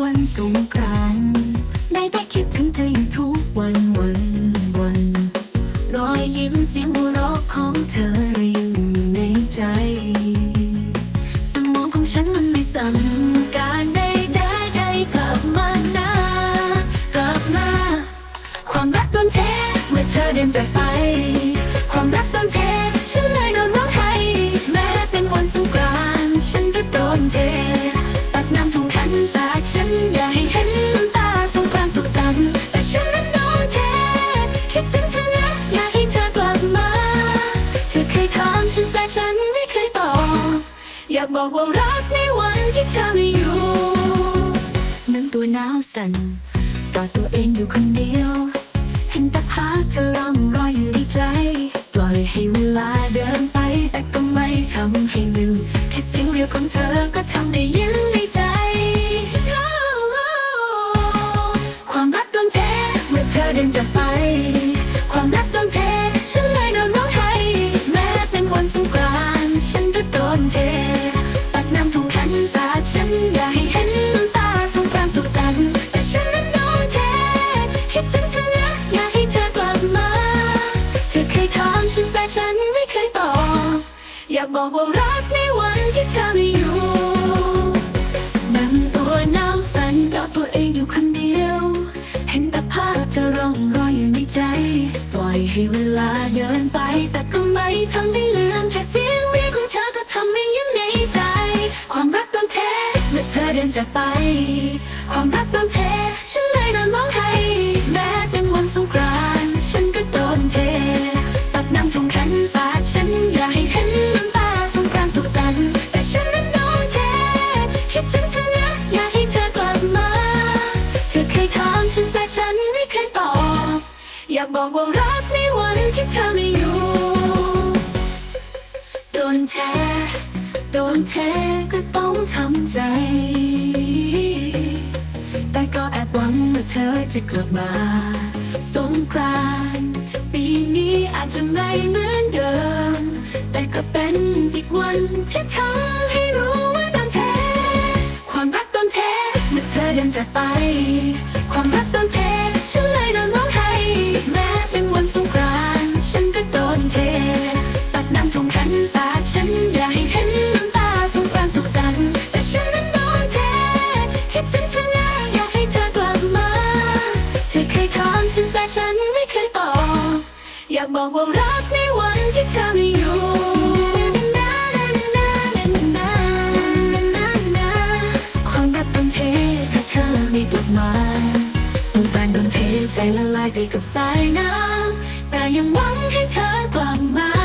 วันสงกรานต์ ฉันไม่เคยตอบอยากบอกว่ารักในวันที่เธอไม่อยู่นั่งตัวหนาวสั่นกอดตัวเองอยู่คนเดียว เห็นแต่ภาพเธอร่องรอยอยู่ในใจ ปล่อยให้เวลาเดินไป แต่ก็ไม่ทำให้ลืมแค่เสียงเรียกของเธอก็ทำได้ยินในใจ ความรักโดนเทเมื่อเธอเดินจาก ฉันไม่เคยตอบ อยากบอกว่ารักในวันที่เธอไม่อยู่นั่งตัวหนาวสั่นกอดตัวเองอยู่คนเดียว เห็นแต่ภาพเธอร่องรอยอยู่ในใจ ปล่อยให้เวลาเดินไป แต่ก็ไม่ทำให้ลืมแค่เสียงเรียกของเธอก็ทำให้ยิ้มในใจ ความรักโดนเทเมื่อเธอเดินจากไป คิดถึงเธอนะอยากให้เธอกลับมา เธอเคยถามฉันแต่ฉันไม่เคยตอบ อยากบอกว่ารักในวันที่เธอไม่อยู่ โดนแทโดนแทก็ต้องทำใจ แต่ก็แอบหวังว่าเธอจะกลับมา สงกรานต์ปีนี้อาจจะไม่เหมือนเดิม แต่ก็เป็นอีกวันที่ทำให้ เดินจากไป ความรักโดนเท ฉันเลยนอนร้องไห้แม้เป็นวันสงกรานต์ฉันก็โดนเท ตักน้ำทุ่งขันสาดฉันอยากให้เห็นน้ำตาสงกรานต์สุขสันต์แต่ฉันนั้นโดนเท คิดถึงเธอนะอยากให้เธอกลับมาเธอเคยถามฉันแต่ฉันไม่เคยตอบ อยากบอกว่ารักในวันที่เธอไม่อยู่ ใจละลายไปกับสายน้ำแต่ยังหวังให้เธอกลับมา